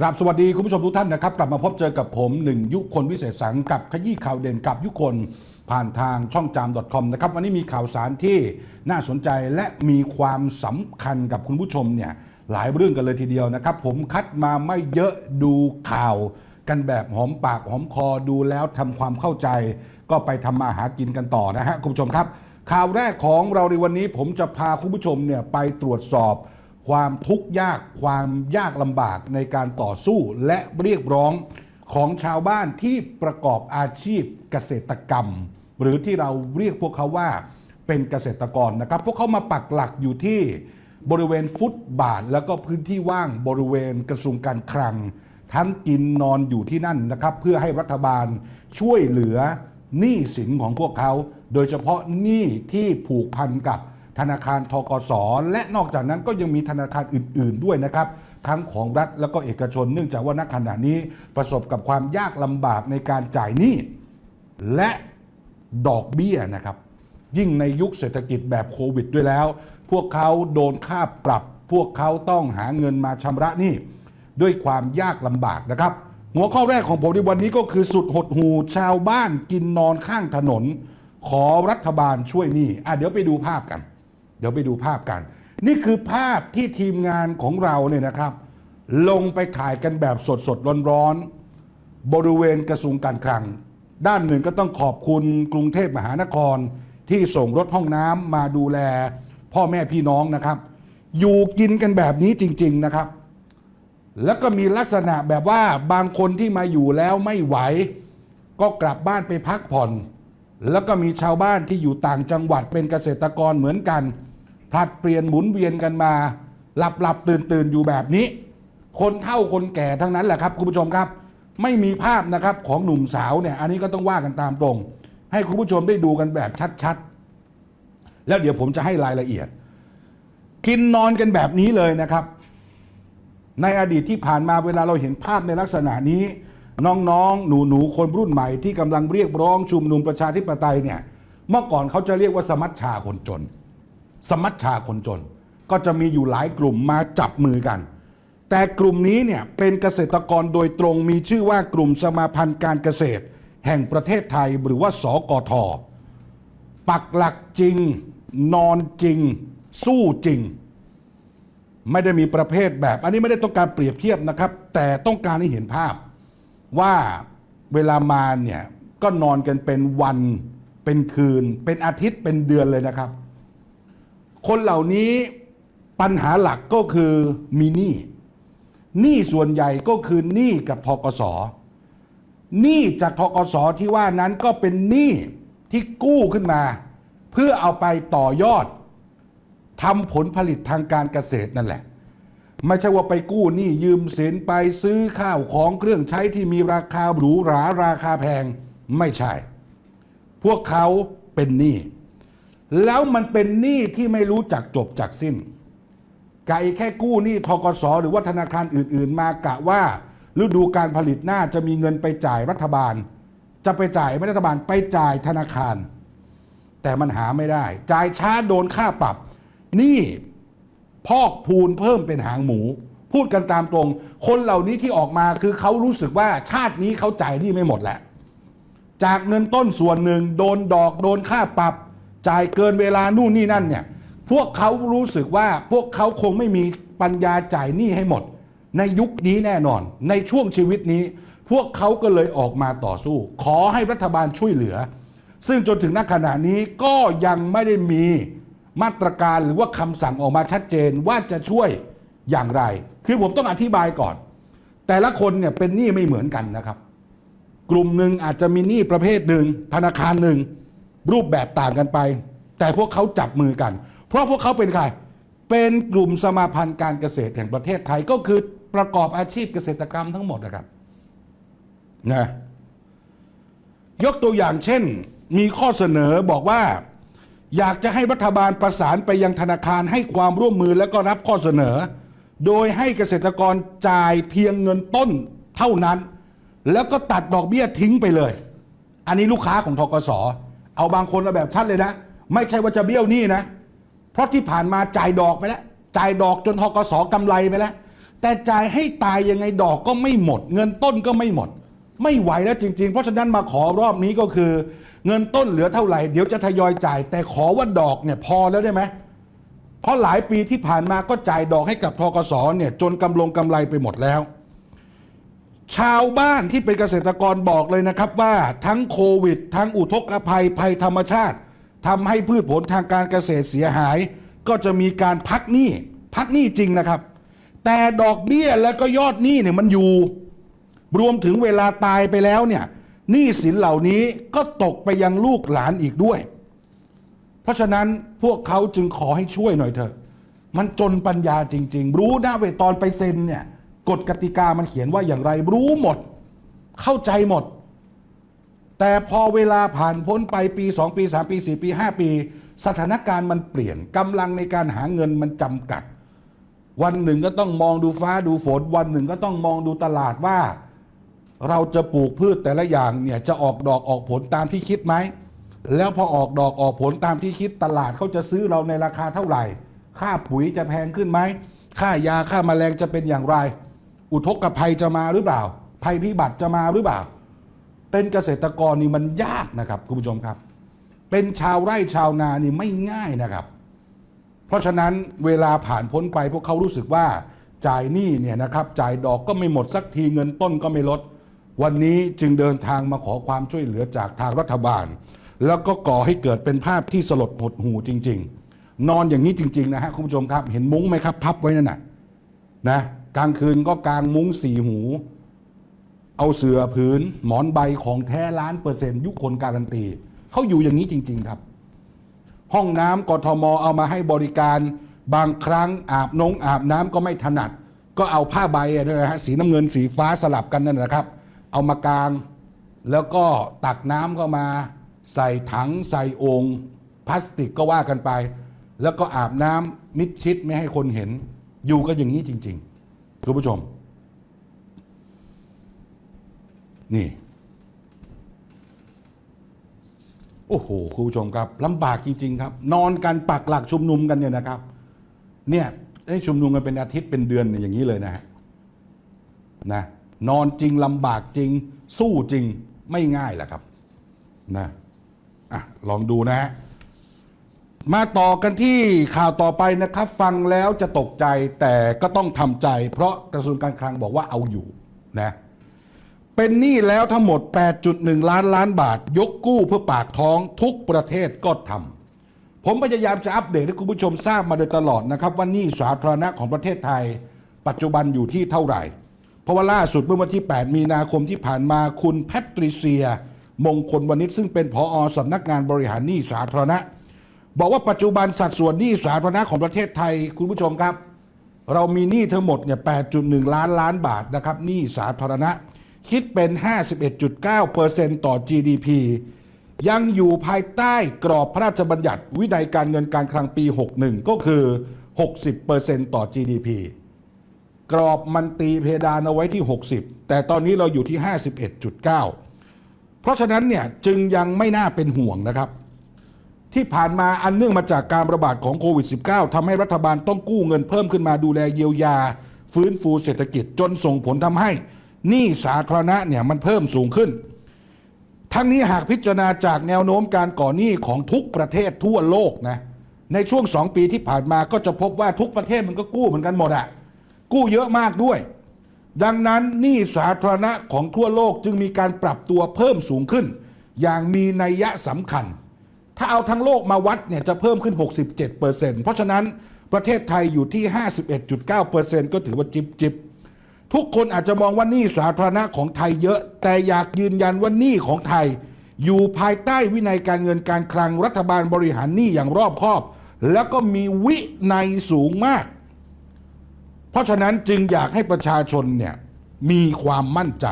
ครับสวัสดีคุณผู้ชมทุกท่านนะครับ กลับมาพบเจอกับผมหนึ่งยุคนวิเศษสังกับขยี้ข่าวเด่นกับยุคนผ่านทางช่องจาม .com นะครับวันนี้มีข่าวสารที่น่าสนใจและมีความสำคัญกับคุณผู้ชมเนี่ยหลายเรื่องกันเลยทีเดียวนะครับ ผมคัดมาไม่เยอะดูข่าว กันแบบหอมปากหอมคอดูแล้วทำความเข้าใจ ก็ไปทำมาหากินกันต่อนะฮะคุณผู้ชมครับ ข่าวแรกของเราในวันนี้ผมจะพาคุณผู้ชมเนี่ยไปตรวจสอบ ความทุกข์ยากความยากลำบากในการต่อสู้และเรียกร้องของชาวบ้านที่ประกอบอาชีพเกษตรกรรม หรือที่เราเรียกพวกเขาว่าเป็นเกษตรกรนะครับ พวกเขามาปักหลักอยู่ที่บริเวณฟุตบาท แล้วก็พื้นที่ว่างบริเวณกระทรวงการคลัง ทั้งกินนอนอยู่ที่นั่นนะครับ เพื่อให้รัฐบาลช่วยเหลือหนี้สินของพวกเขา โดยเฉพาะหนี้ที่ผูกพันกับ ธนาคารทกสและนอกจากนั้นก็ยังมีธนาคารอื่น ๆด้วยนะครับ ทั้งของรัฐแล้วก็เอกชน เนื่องจากว่าณขณะนี้ประสบกับความยากลำบากในการจ่ายหนี้และดอกเบี้ยนะครับ ยิ่งในยุคเศรษฐกิจแบบโควิดด้วยแล้ว พวกเขาโดนค่าปรับ พวกเขาต้องหาเงินมาชำระหนี้ด้วยความยากลำบากนะครับ หัวข้อแรกของผมในวันนี้ก็คือสุดหดหูชาวบ้านกินนอนข้างถนน ขอรัฐบาลช่วยหนี้อะเดี๋ยวไปดูภาพกัน เดี๋ยวไปดูภาพกัน นี่คือภาพที่ทีมงานของเราเนี่ยนะครับ ลงไปถ่ายกันแบบสดสดร้อนร้อนบริเวณกระทรวงการคลัง ด้านหนึ่งก็ต้องขอบคุณกรุงเทพมหานคร ที่ส่งรถห้องน้ำมาดูแล พ่อแม่พี่น้องนะครับ อยู่กินกันแบบนี้จริง ๆนะครับ แล้วก็มีลักษณะแบบว่าบางคนที่มาอยู่แล้วไม่ไหว ก็กลับบ้านไปพักผ่อนแล้วก็มีชาวบ้านที่อยู่ต่างจังหวัดเป็นเกษตรกรเหมือนกัน ผลัดเปลี่ยนหมุนเวียนกันมา หลับหลับตื่นตื่นอยู่แบบนี้ คนเฒ่าคนแก่ทั้งนั้นแหละครับคุณผู้ชมครับ ไม่มีภาพนะครับของหนุ่มสาวเนี่ย อันนี้ก็ต้องว่ากันตามตรง ให้คุณผู้ชมได้ดูกันแบบชัดๆ แล้วเดี๋ยวผมจะให้รายละเอียด กินนอนกันแบบนี้เลยนะครับ ในอดีตที่ผ่านมาเวลาเราเห็นภาพในลักษณะนี้ น้องๆ หนูๆ คนรุ่นใหม่ที่กำลังเรียกร้องชุมนุมประชาธิปไตยเนี่ยเมื่อก่อนเขาจะเรียกว่าสมัชชาคนจน สมัชชาคนจน ก็จะมีอยู่หลายกลุ่มมาจับมือกัน แต่กลุ่มนี้เนี่ยเป็นเกษตรกรโดยตรงมีชื่อว่ากลุ่มสมาพันธ์การเกษตร แห่งประเทศไทยหรือว่าสกทปักหลักจริง นอนจริง สู้จริง ไม่ได้มีประเภทแบบ อันนี้ไม่ได้ต้องการเปรียบเทียบนะครับ แต่ต้องการให้เห็นภาพว่าเวลามาเนี่ยก็นอนกันเป็นวันเป็นคืน เป็นอาทิตย์เป็นเดือนเลยนะครับ คนเหล่านี้ปัญหาหลักก็คือมีหนี้หนี้ส่วนใหญ่ก็คือหนี้กับทกสหนี้จากทกสที่ว่านั้นก็เป็นหนี้ที่กู้ขึ้นมา เพื่อเอาไปต่อยอดทำผลผลิตทางการเกษตรนั่นแหละ ไม่ใช่ว่าไปกู้หนี้ยืมสินไปซื้อข้าวของเครื่องใช้ที่มีราคาหรูหราราคาแพงไม่ใช่ พวกเขาเป็นหนี้ แล้วมันเป็นหนี้ที่ไม่รู้จักจบจากสิ้น ไก่แค่กู้หนี้ทกสหรือว่าธนาคารอื่น ๆ มากะว่าฤดูการผลิตหน้าจะมีเงินไปจ่ายรัฐบาล จะไปจ่ายไม่รัฐบาลไปจ่ายธนาคาร แต่มันหาไม่ได้ จ่ายช้าโดนค่าปรับหนี่พอกพูนเพิ่มเป็นหางหมู พูดกันตามตรง คนเหล่านี้ที่ออกมาคือเขารู้สึกว่าชาตินี้เขาจ่ายหนี่ไม่หมดแหละ จากเงินต้นส่วนหนึ่งโดนดอกโดนค่าปรับ จ่ายเกินเวลานู่นนี่นั่นเนี่ยพวกเขารู้สึกว่าพวกเขาคงไม่มีปัญญาจ่ายหนี้ให้หมด ในยุคนี้แน่นอน ในช่วงชีวิตนี้ พวกเขาก็เลยออกมาต่อสู้ ขอให้รัฐบาลช่วยเหลือ ซึ่งจนถึงณขณะนี้ก็ยังไม่ได้มีมาตรการหรือว่าคำสั่งออกมาชัดเจนว่าจะช่วยอย่างไร คือผมต้องอธิบายก่อน แต่ละคนเนี่ยเป็นหนี้ไม่เหมือนกันนะครับ กลุ่มหนึ่งอาจจะมีหนี้ประเภทหนึ่งธนาคารหนึ่ง รูปแบบต่างกันไป แต่พวกเขาจับมือกัน เพราะพวกเขาเป็นใครเป็นกลุ่มสมาพันธ์การเกษตรแห่งประเทศไทยก็คือประกอบอาชีพเกษตรกรรมทั้งหมดนะครับนะยกตัวอย่างเช่น มีข้อเสนอบอกว่า อยากจะให้รัฐบาลประสานไปยังธนาคารให้ความร่วมมือและก็รับข้อเสนอ โดยให้เกษตรกรจ่ายเพียงเงินต้นเท่านั้น แล้วก็ตัดดอกเบี้ยทิ้งไปเลย อันนี้ลูกค้าของทกส เอาบางคนเอาแบบชัดเลยนะ ไม่ใช่ว่าจะเบี้ยวหนี้นะ เพราะที่ผ่านมาจ่ายดอกไปแล้ว จ่ายดอกจนทกสกำไรไปแล้ว แต่จ่ายให้ตายยังไงดอกก็ไม่หมด เงินต้นก็ไม่หมด ไม่ไหวแล้วจริง ๆ เพราะฉะนั้นมาขอรอบนี้ก็คือ เงินต้นเหลือเท่าไหร่ เดี๋ยวจะทยอยจ่าย แต่ขอว่าดอกเนี่ยพอแล้วได้ไหมเพราะหลายปีที่ผ่านมาก็จ่ายดอกให้กับทกสเนี่ยจนกำลงกำไรไปหมดแล้ว ชาวบ้านที่เป็นเกษตรกรบอกเลยนะครับว่าทั้งโควิด ทั้งอุทกภัยภัยธรรมชาติทำให้พืชผลทางการเกษตรเสียหาย ก็จะมีการพักหนี้พักหนี้จริงนะครับ แต่ดอกเบี้ยและก็ยอดหนี้เนี่ยมันอยู่ รวมถึงเวลาตายไปแล้วเนี่ยหนี้สินเหล่านี้ก็ตกไปยังลูกหลานอีกด้วย เพราะฉะนั้นพวกเขาจึงขอให้ช่วยหน่อยเถอะ มันจนปัญญาจริง ๆ รู้นะเวตอนไปเซ็นเนี่ย กฎกติกามันเขียนว่าอย่างไรรู้หมด เข้าใจหมด แต่พอเวลาผ่านพ้นไปปี 2 ปี 3 ปี 4 ปี 5 ปี สถานการณ์มันเปลี่ยนกำลังในการหาเงินมันจำกัด วันหนึ่งก็ต้องมองดูฟ้าดูฝน วันหนึ่งก็ต้องมองดูตลาดว่า เราจะปลูกพืชแต่ละอย่างเนี่ยจะออกดอกออกผลตามที่คิดไหมแล้วพอออกดอกออกผลตามที่คิดตลาดเขาจะซื้อเราในราคาเท่าไหร่ ค่าปุ๋ยจะแพงขึ้นไหม ค่ายาค่าแมลงจะเป็นอย่างไร อุทกภัยจะมาหรือเปล่า ภัยพิบัติจะมาหรือเปล่า เป็นเกษตรกรนี่มันยากนะครับคุณผู้ชมครับ เป็นชาวไร่ชาวนานี่ไม่ง่ายนะครับ เพราะฉะนั้นเวลาผ่านพ้นไปพวกเขารู้สึกว่าจ่ายหนี้เนี่ยนะครับจ่ายดอกก็ไม่หมดสักทีเงินต้นก็ไม่ลด วันนี้จึงเดินทางมาขอความช่วยเหลือจากทางรัฐบาล แล้วก็ก่อให้เกิดเป็นภาพที่สลดหดหูจริง ๆ นอนอย่างนี้จริง ๆ นะฮะคุณผู้ชมครับ เห็นมุ้งไหมครับ พับไว้นั่นน่ะนะ กลางคืนก็กางมุ้งสี่หู เอาเสือผืนหมอนใบของแท้ล้านเปอร์เซ็นต์ยุคนการันตีเขาอยู่อย่างนี้จริง ๆครับ ห้องน้ำกทมเอามาให้บริการบางครั้งอาบนงอาบน้ำก็ไม่ถนัด ก็เอาผ้าใบอะนะฮะสีน้ำเงินสีฟ้าสลับกันนั่นนะครับ เอามากางแล้วก็ตักน้ำเข้ามา ใส่ถังใส่โองพลาสติกก็ว่ากันไป แล้วก็อาบน้ำมิดชิดไม่ให้คนเห็น อยู่กันอย่างนี้จริง ๆ คุณผู้ชม นี่ โอ้โหคุณผู้ชมครับลำบากจริง ๆ ครับ นอนกันปักหลักชุมนุมกันเนี่ยนะครับ เนี่ยได้ชุมนุมกันเป็นอาทิตย์เป็นเดือนอย่างนี้เลยนะฮะนะนอนจริงลำบากจริง สู้จริงไม่ง่ายแหละครับนะอะลองดูนะฮะ มาต่อกันที่ข่าวต่อไปนะครับ ฟังแล้วจะตกใจแต่ก็ต้องทำใจ เพราะกระทรวงการคลังบอกว่าเอาอยู่นะเป็นหนี้แล้วทั้งหมด 8.1 ล้านล้านบาท ยกกู้เพื่อปากท้องทุกประเทศก็ทำผมพยายามจะอัปเดตให้คุณผู้ชมทราบมาโดยตลอดนะครับ ว่าหนี้สาธารณะของประเทศไทย ปัจจุบันอยู่ที่เท่าไหร่ เพราะว่าล่าสุดเมื่อวันที่ 8 มีนาคมที่ผ่านมาคุณแพทริเซีย มงคลวณิชซึ่งเป็นผอสำนักงานบริหารหนี้สาธารณะ บอกว่าปัจจุบันสัดส่วนหนี้สาธารณะของประเทศไทยคุณผู้ชมครับ เรามีหนี้ทั้งหมดเนี่ย 8.1 ล้านล้านบาทนะครับหนี้สาธารณะ คิดเป็น 51.9%ต่อ GDP ยังอยู่ภายใต้กรอบพระราชบัญญัติวินัยการเงินการคลังปี 61 ก็คือ 60%ต่อ GDP กรอบมันตีเพดานเอาไว้ที่ 60 แต่ตอนนี้เราอยู่ที่ 51.9 เพราะฉะนั้นเนี่ยจึงยังไม่น่าเป็นห่วงนะครับ ที่ผ่านมาอันเนื่องมาจากการระบาดของโควิด -19 ทำให้รัฐบาลต้องกู้เงินเพิ่มขึ้นมาดูแลเยียวยา ฟื้นฟูเศรษฐกิจจนส่งผลทำให้หนี้สาธารณะเนี่ยมันเพิ่มสูงขึ้น ทั้งนี้หากพิจารณาจากแนวโน้มการก่อหนี้ของทุกประเทศทั่วโลกนะในช่วงสองปีที่ผ่านมาก็จะพบว่าทุกประเทศมันก็กู้เหมือนกันหมดอะกู้เยอะมากด้วย ดังนั้นหนี้สาธารณะของทั่วโลกจึงมีการปรับตัวเพิ่มสูงขึ้น อย่างมีนัยยะสำคัญ ถ้าเอาทั้งโลกมาวัดเนี่ยจะเพิ่มขึ้น 67%เพราะฉะนั้นประเทศไทยอยู่ที่ 51.9%ก็ถือว่าจิบจิบทุกคนอาจจะมองว่านี้สาธารณะของไทยเยอะ แต่อยากยืนยันว่านี้ของไทย อยู่ภายใต้วินัยการเงินการคลังรัฐบาลบริหารหนี้อย่างรอบคอบ แล้วก็มีวินัยสูงมาก เพราะฉะนั้นจึงอยากให้ประชาชนเนี่ยมีความมั่นใจ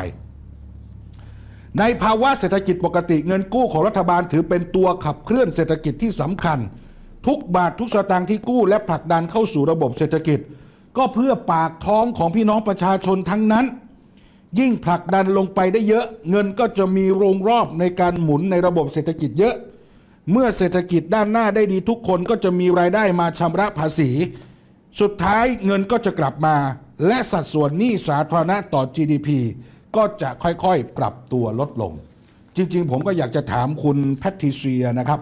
ในภาวะเศรษฐกิจปกติเงินกู้ของรัฐบาลถือเป็นตัวขับเคลื่อนเศรษฐกิจที่สำคัญ ทุกบาททุกสตางค์ที่กู้และผลักดันเข้าสู่ระบบเศรษฐกิจ ก็เพื่อปากท้องของพี่น้องประชาชนทั้งนั้น ยิ่งผลักดันลงไปได้เยอะ เงินก็จะมีโรงรอบในการหมุนในระบบเศรษฐกิจเยอะ เมื่อเศรษฐกิจด้านหน้าได้ดีทุกคนก็จะมีรายได้มาชำระภาษี สุดท้ายเงินก็จะกลับมา และสัดส่วนหนี้สาธารณะต่อ GDP ก็จะค่อยๆปรับตัวลดลง จริง ๆ ผมก็อยากจะถามคุณแพทริเซียนะครับ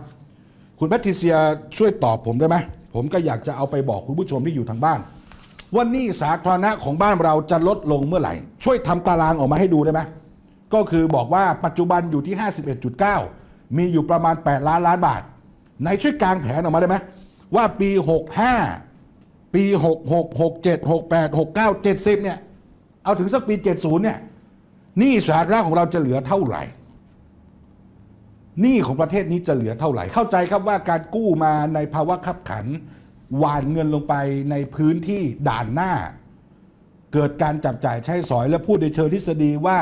คุณแพทริเซียช่วยตอบผมได้ไหมผมก็อยากจะเอาไปบอกคุณผู้ชมที่อยู่ทางบ้านว่านี้สาธารณะของบ้านเราจะลดลงเมื่อไหร่ ช่วยทำตารางออกมาให้ดูได้ไหมก็คือบอกว่าปัจจุบันอยู่ที่ 51.9 มีอยู่ประมาณ 8 ล้านล้านบาทไหนช่วยกางแผนออกมาได้ไหมว่าปี 65 ปี 66 67 68 69 70 เนี่ย เอาถึงสักปี 70 เนี่ย หนี้สาธารณะของเราจะเหลือเท่าไหร่หนี้ของประเทศนี้จะเหลือเท่าไหร่ เข้าใจครับว่าการกู้มาในภาวะขับขัน หวานเงินลงไปในพื้นที่ด่านหน้า เกิดการจับจ่ายใช้สอยและพูดในเชิงทฤษฎีว่า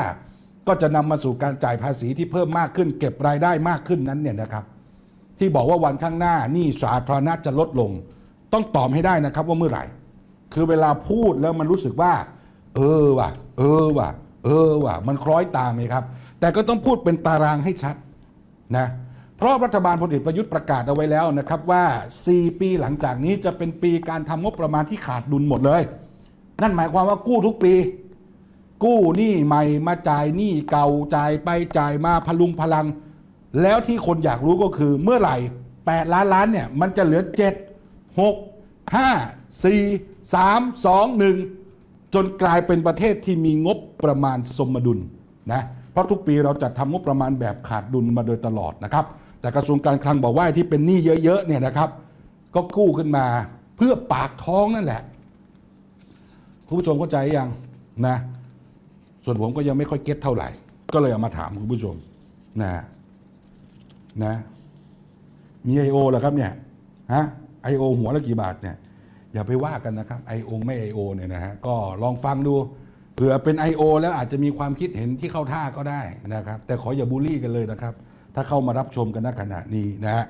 ก็จะนำมาสู่การจ่ายภาษีที่เพิ่มมากขึ้น เก็บรายได้มากขึ้นนั้นเนี่ยนะครับ ที่บอกว่าวันข้างหน้าหนี้สาธารณะจะลดลง ต้องตอบให้ได้นะครับว่าเมื่อไหร่ คือเวลาพูดแล้วมันรู้สึกว่า เออว่ะ เออว่ะ เออว่ะมันคล้อยตามไหมครับ แต่ก็ต้องพูดเป็นตารางให้ชัดนะเพราะรัฐบาลพลเอกประยุทธ์ประกาศเอาไว้แล้วนะครับว่า 4 ปีหลังจากนี้จะเป็นปีการทำงบประมาณที่ขาดดุลหมดเลย นั่นหมายความว่ากู้ทุกปี กู้หนี้ใหม่มาจ่ายหนี้เก่าจ่ายไปจ่ายมาพลุงพลัง แล้วที่คนอยากรู้ก็คือเมื่อไหร่ 8 ล้านล้านเนี่ยมันจะเหลือ 7 6 5 4 3 2 1 จนกลายเป็นประเทศที่มีงบประมาณสมดุลนะเพราะทุกปีเราจัดทำงบประมาณแบบขาดดุลมาโดยตลอดนะครับ แต่กระทรวงการคลังบอกว่าที่เป็นหนี้เยอะๆเนี่ยนะครับ ก็กู้ขึ้นมาเพื่อปากท้องนั่นแหละคุณผู้ชมเข้าใจยังนะส่วนผมก็ยังไม่ค่อยเก็ตเท่าไหร่ ก็เลยเอามาถามคุณผู้ชมนะนะมีไอโอเหรอครับเนี่ยฮะไอโอหัวละกี่บาทเนี่ย อย่าไปว่ากันนะครับไอโอไม่ไอโอเนี่ยนะฮะก็ลองฟังดูเผื่อเป็น I.O. แล้วอาจจะมีความคิดเห็นที่เข้าท่าก็ได้นะครับ แต่ขออย่าบูลลี่กันเลยนะครับ ถ้าเข้ามารับชมกันณขณะนี้นะฮะ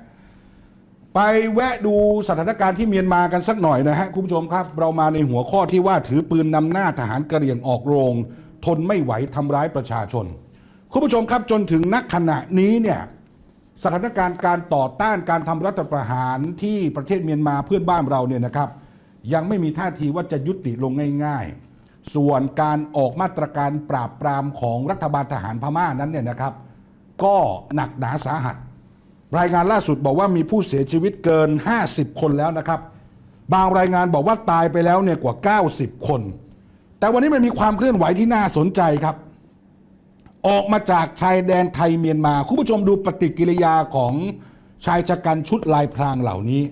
ไปแวะดูสถานการณ์ที่เมียนมากันสักหน่อยนะฮะคุณผู้ชมครับ เรามาในหัวข้อที่ว่าถือปืนนำหน้าทหารกระเหรี่ยงออกโรง ทนไม่ไหวทำร้ายประชาชน คุณผู้ชมครับจนถึงนักขณะนี้เนี่ยสถานการณ์การต่อต้านการทำรัฐประหารที่ประเทศเมียนมาเพื่อนบ้านเราเนี่ยนะครับ ยังไม่มีท่าทีว่าจะยุติลงง่าย ๆ ส่วนการออกมาตรการปราบปรามของรัฐบาลทหารพม่านั้นเนี่ยนะครับ ก็หนักหนาสาหัส รายงานล่าสุดบอกว่ามีผู้เสียชีวิตเกิน 50 คนแล้วนะครับ บางรายงานบอกว่าตายไปแล้วเนี่ยกว่า 90 คน แต่วันนี้มันมีความเคลื่อนไหวที่น่าสนใจครับ ออกมาจากชายแดนไทยเมียนมาคุณผู้ชมดูปฏิกิริยาของชายชะกันชุดลายพรางเหล่านี้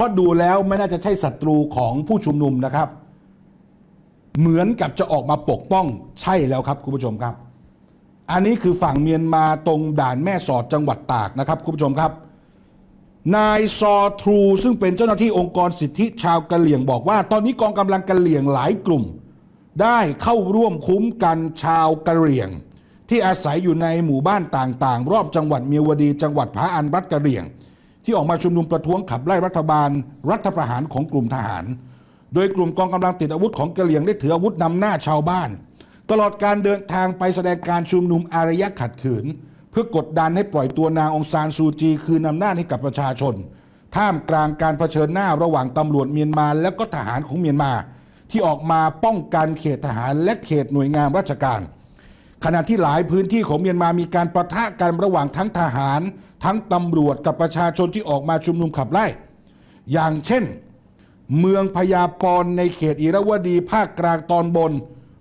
ราะดูแล้วไม่น่าจะใช่ศัตรูของผู้ชุมนุมนะครับ เหมือนกับจะออกมาปกป้องใช่แล้วครับคุณผู้ชมครับ อันนี้คือฝั่งเมียนมาตรงด่านแม่สอดจังหวัดตากนะครับคุณผู้ชมครับ นายซอทรูซึ่งเป็นเจ้าหน้าที่องค์กรสิทธิชาวกะเหลี่ยงบอกว่า ตอนนี้กองกำลังกะเหลี่ยงหลายกลุ่ม ได้เข้าร่วมคุ้มกันชาวกะเหลี่ยงที่อาศัยอยู่ในหมู่บ้านต่างๆ รอบจังหวัดเมียวดี จังหวัดพระอันรัฐกะเหลี่ยง ที่ออกมาชุมนุมประท้วงขับไล่รัฐบาล รัฐประหารของกลุ่มทหาร โดยกลุ่มกองกำลังติดอาวุธของกะเหลี่ยงได้ถืออาวุธนำหน้าชาวบ้าน ตลอดการเดินทางไปแสดงการชุมนุมอารยะขัดขืน เพื่อกดดันให้ปล่อยตัวนางองซานซูจี คืนอำนาจให้กับประชาชน ท่ามกลางการเผชิญหน้าระหว่างตำรวจเมียนมา และก็ทหารของเมียนมา ที่ออกมาป้องกันเขตทหารและเขตหน่วยงานราชการ ขณะที่หลายพื้นที่ของเมียนมามีการประทะกันระหว่างทั้งทหาร ทั้งตำรวจกับประชาชนที่ออกมาชุมนุมขับไล่ อย่างเช่น เมืองพญาปอนในเขตอิรวดีภาคกลางตอนบน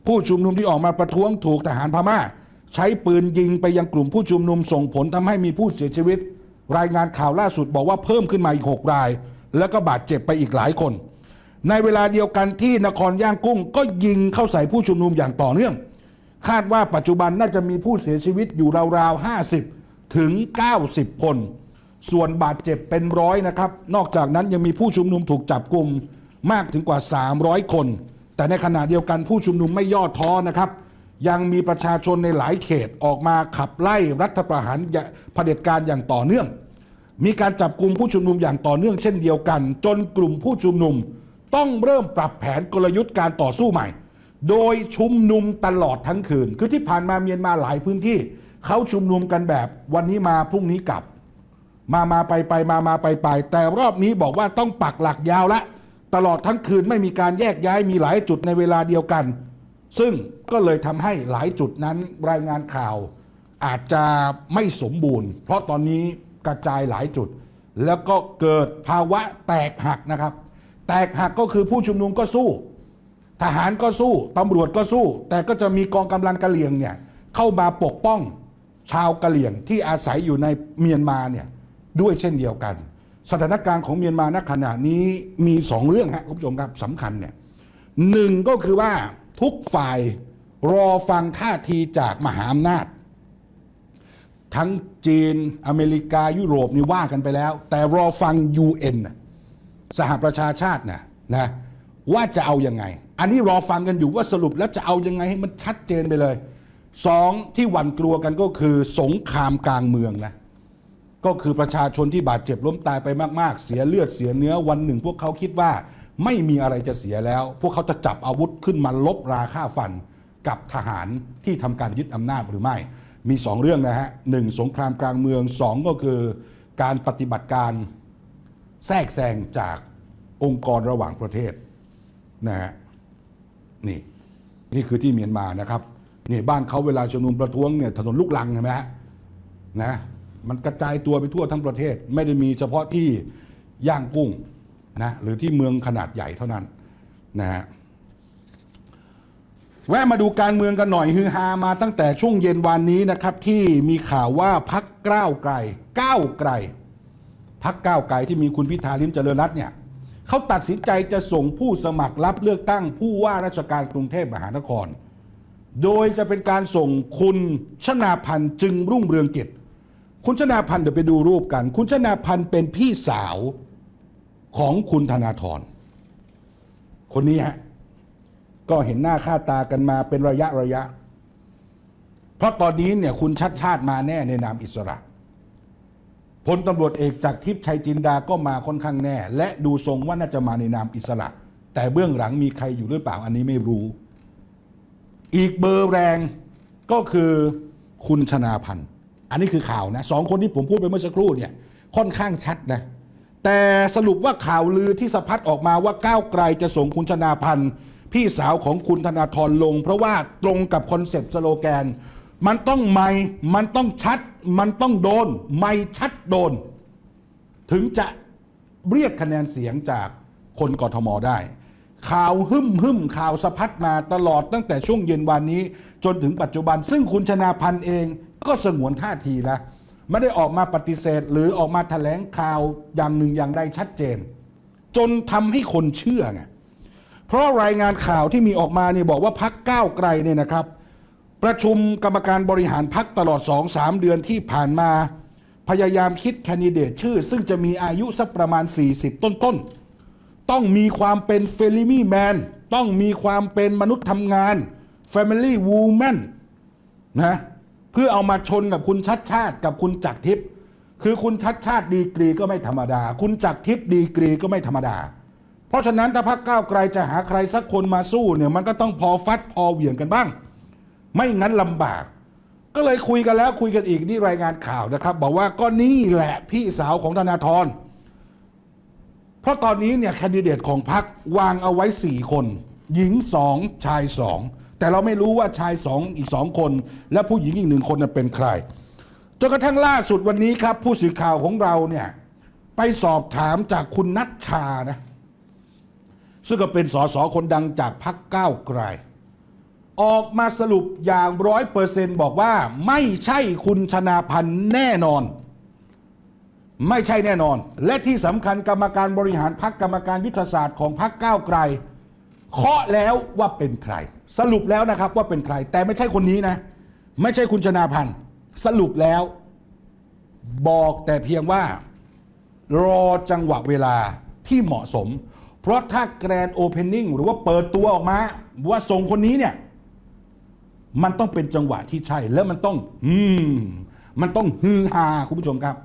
ผู้ชุมนุมที่ออกมาประท้วงถูกทหารพม่า ใช้ปืนยิงไปยังกลุ่มผู้ชุมนุมส่งผลทำให้มีผู้เสียชีวิต รายงานข่าวล่าสุดบอกว่าเพิ่มขึ้นมาอีก 6 ราย แล้วก็บาดเจ็บไปอีกหลายคน ในเวลาเดียวกันที่นครย่างกุ้งก็ยิงเข้าใส่ผู้ชุมนุมอย่างต่อเนื่อง คาดว่าปัจจุบันน่าจะมีผู้เสียชีวิตอยู่ราวๆ 50 ถึง 90 คน ส่วนบาดเจ็บเป็นร้อยนะครับ นอกจากนั้นยังมีผู้ชุมนุมถูกจับกลุ่มมากถึงกว่า 300 คน แต่ในขณะเดียวกันผู้ชุมนุมไม่ย่อท้อนะครับ ยังมีประชาชนในหลายเขตออกมาขับไล่รัฐประหารเผด็จการอย่างต่อเนื่อง มีการจับกลุ่มผู้ชุมนุมอย่างต่อเนื่องเช่นเดียวกัน จนกลุ่มผู้ชุมนุมต้องเริ่มปรับแผนกลยุทธ์การต่อสู้ใหม่ โดยชุมนุมตลอดทั้งคืน คือที่ผ่านมาเมียนมาหลายพื้นที่เขาชุมนุมกันแบบวันนี้มาพรุ่งนี้กลับ มามาไปไปมามาไปไปแต่รอบนี้บอกว่าต้องปักหลักยาวละตลอดทั้งคืนไม่มีการแยกย้ายมีหลายจุดในเวลาเดียวกัน ซึ่งก็เลยทำให้หลายจุดนั้นรายงานข่าว อาจจะไม่สมบูรณ์ เพราะตอนนี้กระจายหลายจุด แล้วก็เกิดภาวะแตกหักนะครับ แตกหักก็คือผู้ชุมนุมก็สู้ ทหารก็สู้ตำรวจก็สู้ แต่ก็จะมีกองกำลังกะเหรี่ยงเนี่ยเข้ามาปกป้องชาวกะเหรี่ยงที่อาศัยอยู่ในเมียนมาเนี่ยด้วยเช่นเดียวกัน สถานการณ์ของเมียนมาณขณะนี้มีสองเรื่องฮะคุณผู้ชมครับสำคัญเนี่ยหนึ่งก็คือว่าทุกฝ่ายรอฟังท่าทีจากมหาอำนาจ ทั้งจีนอเมริกายุโรปนี่ว่ากันไปแล้ว แต่รอฟัง UN สหประชาชาตินะนะว่าจะเอายังไง อันนี้รอฟังกันอยู่ว่าสรุปแล้วจะเอายังไงให้มันชัดเจนไปเลยสองที่หวั่นกลัวกันก็คือสงครามกลางเมืองนะก็คือประชาชนที่บาดเจ็บล้มตายไปมาก ๆ เสียเลือดเสียเนื้อวันหนึ่ง พวกเขาคิดว่าไม่มีอะไรจะเสียแล้ว พวกเขาจะจับอาวุธขึ้นมาลบราค่าฟันกับทหารที่ทำการยึดอำนาจหรือไม่ มีสองเรื่องนะฮะหนึ่งสงครามกลางเมืองสองก็คือการปฏิบัติการแทรกแซงจากองค์กรระหว่างประเทศนะฮะ นี่ นี่คือที่เมียนมานะครับนี่บ้านเขาเวลาชุมนุมประท้วงเนี่ยถนนลูกลังเห็นไหมฮะนะมันกระจายตัวไปทั่วทั้งประเทศ ไม่ได้มีเฉพาะที่ย่างกุ้งนะหรือที่เมืองขนาดใหญ่เท่านั้นนะฮะแวะมาดูการเมืองกันหน่อยฮือฮามาตั้งแต่ช่วงเย็นวันนี้นะครับ ที่มีข่าวว่าพักก้าวไกลก้าวไกลพักก้าวไกลที่มีคุณพิธาลิมเจริญรัตน์เนี่ย เขาตัดสินใจจะส่งผู้สมัครรับเลือกตั้งผู้ว่าราชการกรุงเทพมหานคร โดยจะเป็นการส่งคุณชนาพันธ์จึงรุ่งเรืองกิจ คุณชนาพันธ์เดี๋ยวไปดูรูปกัน คุณชนาพันธ์เป็นพี่สาวของคุณธนาธรคนนี้ฮะก็เห็นหน้าค่าตากันมาเป็นระยะระยะ เพราะตอนนี้เนี่ยคุณชัดชาติมาแน่ในนามอิสระ พลตำรวจเอกจากทิพย์ชัยจินดาก็มาค่อนข้างแน่ และดูทรงว่าน่าจะมาในนามอิสระ แต่เบื้องหลังมีใครอยู่หรือเปล่าอันนี้ไม่รู้ อีกเบอร์แรงก็คือคุณชนาพันธ์อันนี้คือข่าวนะสองคนที่ผมพูดไปเมื่อสักครู่เนี่ยค่อนข้างชัดนะแต่สรุปว่าข่าวลือที่สะพัดออกมาว่าก้าวไกลจะส่งคุณชนาพันธ์พี่สาวของคุณธนาธรลง เพราะว่าตรงกับคอนเซปต์สโลแกน มันต้องไม่ มันต้องชัด มันต้องโดนไม่ชัดโดน ถึงจะเรียกคะแนนเสียงจากคนกทมได้ ข่าวหึ่มหึ่มข่าวสะพัดมาตลอดตั้งแต่ช่วงเย็นวันนี้ จนถึงปัจจุบัน ซึ่งคุณชนาพันธ์เองก็สงวนท่าทีนะไม่ได้ออกมาปฏิเสธ หรือออกมาแถลงข่าวอย่างหนึ่งอย่างใดชัดเจน จนทำให้คนเชื่อไงเพราะรายงานข่าวที่มีออกมาเนี่ยบอกว่าพักก้าวไกลเนี่ยนะครับ ประชุมกรรมการบริหารพักตลอด 2-3 เดือนที่ผ่านมา พยายามคิดแคนดิเดตชื่อ ซึ่งจะมีอายุสักประมาณ 40 ต้นๆต้องมีความเป็นเฟลิมี่แมนต้องมีความเป็นมนุษย์ทำงาน Family Woman นะเพื่อเอามาชนกับคุณชัดชาติกับคุณจักรทิพย์คือคุณชัดชาติดีกรีก็ไม่ธรรมดา คุณจักรทิพย์ดีกรีก็ไม่ธรรมดา เพราะฉะนั้นถ้าพรรคก้าวไกลจะหาใครสักคนมาสู้เนี่ยมันก็ต้องพอฟัดพอเหวี่ยงกันบ้าง ไม่งั้นลำบาก ก็เลยคุยกันแล้วคุยกันอีกนี่รายงานข่าวนะครับ บอกว่าก็นี่แหละพี่สาวของธนาธรเพราะตอนนี้เนี่ยแคนดิเดตของพรรควางเอาไว้สี่คน หญิงสองชายสองแต่เราไม่รู้ว่าชายสองอีกสองคน และผู้หญิงอีกหนึ่งคนนั้นเป็นใครจนกระทั่งล่าสุดวันนี้ครับ ผู้สื่อข่าวของเราเนี่ยไปสอบถามจากคุณนัชชานะซึ่งก็เป็นสสคนดังจากพรรคก้าวไกล ออกมาสรุปอย่างร้อยเปอร์เซนต์บอกว่าไม่ใช่คุณชนาพันธ์แน่นอน ไม่ใช่แน่นอน และที่สำคัญกรรมการบริหารพรรคกรรมการยุทธศาสตร์ของพรรคก้าวไกลเคาะแล้วว่าเป็นใคร สรุปแล้วนะครับว่าเป็นใคร แต่ไม่ใช่คนนี้นะ ไม่ใช่คุณชนาพันธ์สรุปแล้ว บอกแต่เพียงว่า รอจังหวะเวลาที่เหมาะสม เพราะถ้าแกรนโอเพนนิ่งหรือว่าเปิดตัวออกมา ว่าส่งคนนี้เนี่ย มันต้องเป็นจังหวะที่ใช่แล้วมันต้อง อืม มันต้องฮือฮาคุณผู้ชมครับ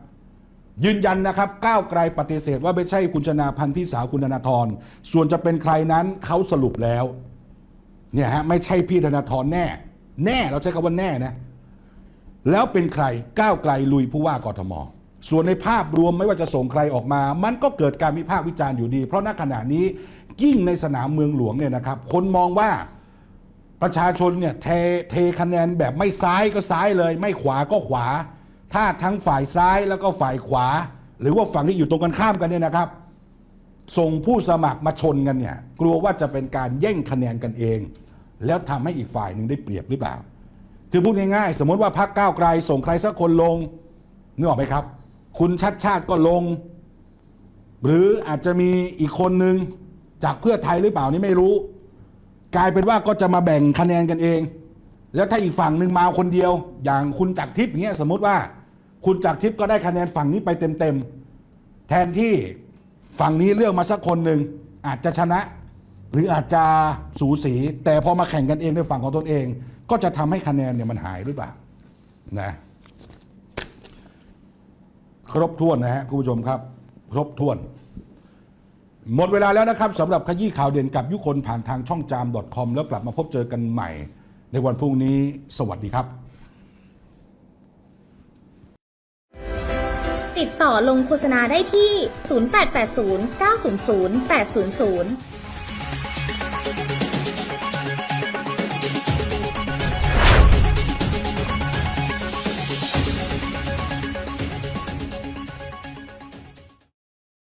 ยืนยันนะครับ ก้าวไกลปฏิเสธว่าไม่ใช่คุณชนาพันธ์พี่สาวคุณธนาธรส่วนจะเป็นใครนั้นเขาสรุปแล้ว เนี่ยฮะไม่ใช่พี่ธนาธรแน่ แน่เราใช้คำว่าแน่นะแล้วเป็นใครก้าวไกลลุยผู้ว่ากทมส่วนในภาพรวมไม่ว่าจะส่งใครออกมา มันก็เกิดการวิพากษ์วิจารณ์อยู่ดี เพราะณขณะนี้ยิ่งในสนามเมืองหลวงเนี่ยนะครับ คนมองว่า ประชาชนเนี่ยเทเทคะแนนแบบไม่ซ้ายก็ซ้ายเลย ไม่ขวาก็ขวา ถ้าทั้งฝ่ายซ้ายแล้วก็ฝ่ายขวา หรือว่าฝั่งที่อยู่ตรงกันข้ามกันเนี่ยนะครับ ส่งผู้สมัครมาชนกันเนี่ย กลัวว่าจะเป็นการแย่งคะแนนกันเอง แล้วทำให้อีกฝ่ายหนึ่งได้เปรียบหรือเปล่า คือพูดง่ายๆ สมมติว่าพรรคก้าวไกล ส่งใครสักคนลงนึกออกไหมครับ คุณชัดชาติก็ลง หรืออาจจะมีอีกคนหนึ่งจากเพื่อไทยหรือเปล่านี่ไม่รู้ กลายเป็นว่าก็จะมาแบ่งคะแนนกันเอง แล้วถ้าอีกฝั่งหนึ่งมาคนเดียว อย่างคุณจักรทิพย์อย่างเงี้ยสมมติว่าคุณจักรทิพย์ก็ได้คะแนนฝั่งนี้ไปเต็มๆแทนที่ฝั่งนี้เลือกมาสักคนหนึ่งอาจจะชนะ หรืออาจจะสูสี แต่พอมาแข่งกันเองในฝั่งของตนเอง ก็จะทำให้คะแนนเนี่ยมันหายหรือเปล่านะครบถ้วนนะฮะคุณผู้ชมครับ ครบถ้วน หมดเวลาแล้วนะครับสำหรับขยี้ข่าวเด่นกับยุคนผ่านทางช่องจาม .com แล้วกลับมาพบเจอกันใหม่ ในวันพรุ่งนี้สวัสดีครับ ติดต่อลงโฆษณาได้ที่ 0880 900 800